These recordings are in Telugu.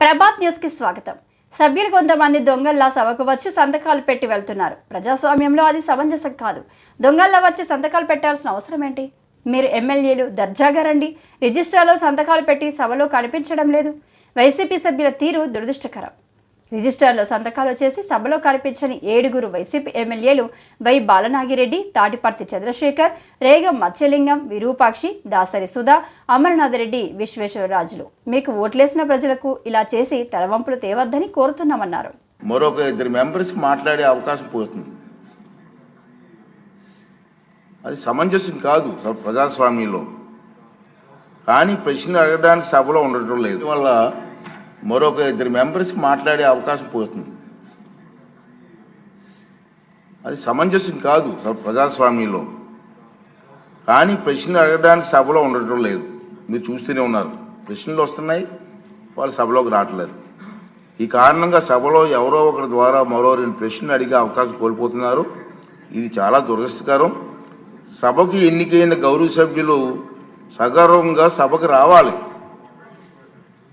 ప్రభాత్ న్యూస్కి స్వాగతం. సభ్యులు కొంతమంది దొంగల్లా సభకు వచ్చి సంతకాలు పెట్టి వెళ్తున్నారు. ప్రజాస్వామ్యంలో అది సమంజసం కాదు. దొంగల్లా వచ్చి సంతకాలు పెట్టాల్సిన అవసరం ఏంటి? మీరు ఎమ్మెల్యేలు దర్జాగా రండి. రిజిస్ట్రార్లో సంతకాలు పెట్టి సభలో కనిపించడం లేదు. వైసీపీ సభ్యుల తీరు దురదృష్టకరం. రిజిస్టార్లో సంతకాలు చేసి సభలో కనిపించని ఏడుగురు వైసీపీ ఎమ్మెల్యేలు వై బాలనాగిరెడ్డి తాటిపర్తి చంద్రశేఖర్ రేగం మత్స్యలింగం విరూపాక్షి దాసరి సుధా అమరనాథరెడ్డి విశ్వేశ్వరరాజులు. మీకు ఓట్లేసిన ప్రజలకు ఇలా చేసి తలవంపులు తేవద్దని కోరుతున్నామన్నారు. మరొక ఇద్దరు మెంబర్స్ మాట్లాడే అవకాశం పోతుంది. అది సమంజసం కాదు ప్రజాస్వామ్యంలో. కానీ ప్రశ్నలు అడగడానికి సభలో ఉండటం లేదు. వల్ల మరొక ఇద్దరు మెంబర్స్ మాట్లాడే అవకాశం పోతుంది. అది సమంజసం కాదు ప్రజాస్వామ్యంలో. కానీ ప్రశ్నలు అడగడానికి సభలో ఉండటం లేదు. మీరు చూస్తూనే ఉన్నారు. ప్రశ్నలు వస్తున్నాయి వాళ్ళు సభలోకి రావట్లేదు. ఈ కారణంగా సభలో ఎవరో ఒకరి ద్వారా మరో రెండు ప్రశ్నలు అడిగే అవకాశం కోల్పోతున్నారు. ఇది చాలా దురదృష్టకరం. సభకు ఎన్నికైన గౌరవ సభ్యులు సగర్వంగా సభకు రావాలి.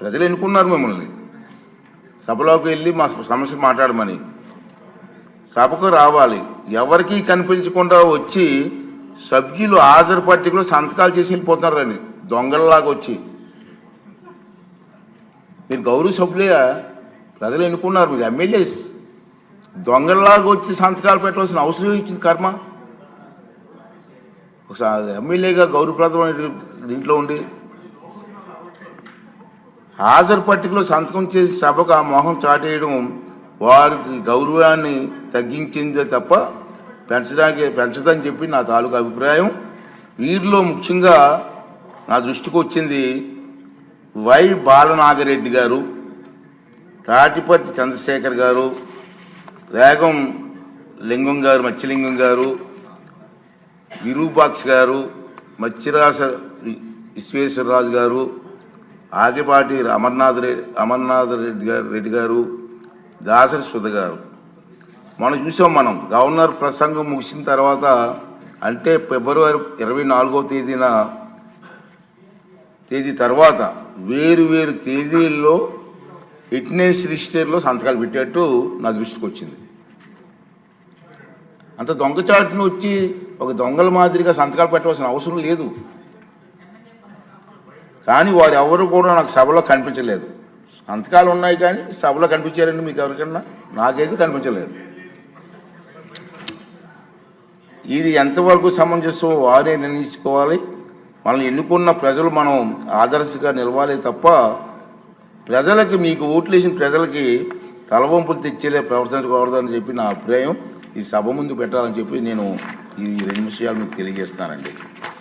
ప్రజలు ఎన్నుకున్నారు మిమ్మల్ని. సభలోకి వెళ్ళి మా సమస్య మాట్లాడమని. సభకు రావాలి. ఎవరికీ కనిపించకుండా వచ్చి సభ్యులు హాజరు పట్టికలో సంతకాలు చేసి వెళ్ళిపోతున్నారని దొంగలలాగా వచ్చి. మీరు గౌరవ సభ్యులుగా ప్రజలు ఎన్నుకున్నారు మీరు ఎమ్మెల్యేస్. దొంగలలాగా వచ్చి సంతకాలు పెట్టవలసిన అవసరం ఇచ్చింది కర్మ? ఒకసారి ఎమ్మెల్యేగా గౌరవప్రదమైన దీంట్లో ఉండి హాజరు పట్టికలో సంతకం చేసి సభకు ఆ మొహం చాటేయడం వారికి గౌరవాన్ని తగ్గించిందే తప్ప పెంచడానికి పెంచదని చెప్పి నా తాలూకు అభిప్రాయం. వీరిలో ముఖ్యంగా నా దృష్టికి వచ్చింది వై బాలనాగరెడ్డి గారు తాటిపర్తి చంద్రశేఖర్ గారు రేగం లింగం గారు మత్స్యలింగం గారు విరూపాక్ష గారు మత్స్యరాస విశ్వేశ్వరరాజు గారు ఆగిపాటి అమర్నాథ్ రెడ్డి అమర్నాథ్ రెడ్డి గారు రెడ్డి గారు దాసరి సుధ గారు. మనం చూసాం మనం గవర్నర్ ప్రసంగం ముగిసిన తర్వాత అంటే ఫిబ్రవరి ఇరవై నాలుగో తేదీన తేదీ తర్వాత వేరు వేరు తేదీల్లో ఫిట్నెస్ రిజిస్టర్లో సంతకాలు పెట్టేట్టు నా దృష్టికి వచ్చింది. అంత దొంగచాటును వచ్చి ఒక దొంగల మాదిరిగా సంతకాలు పెట్టవలసిన అవసరం లేదు. కానీ వారు ఎవరు కూడా నాకు సభలో కనిపించలేదు. సంతకాలు ఉన్నాయి కానీ సభలో కనిపించారండి మీకు ఎవరికన్నా? నాకైతే కనిపించలేదు. ఇది ఎంతవరకు సమంజసం వారే నిర్ణయించుకోవాలి. మనల్ని ఎన్నుకున్న ప్రజలు మనం ఆదర్శగా నిలవాలి తప్ప ప్రజలకి మీకు ఓట్లేసిన ప్రజలకి తలవంపులు తెచ్చేలే ప్రవర్తించకూడదని చెప్పి నా అభిప్రాయం. ఈ సభ ముందు పెట్టాలని చెప్పి నేను ఈ రెండు విషయాలు మీకు తెలియజేస్తానండి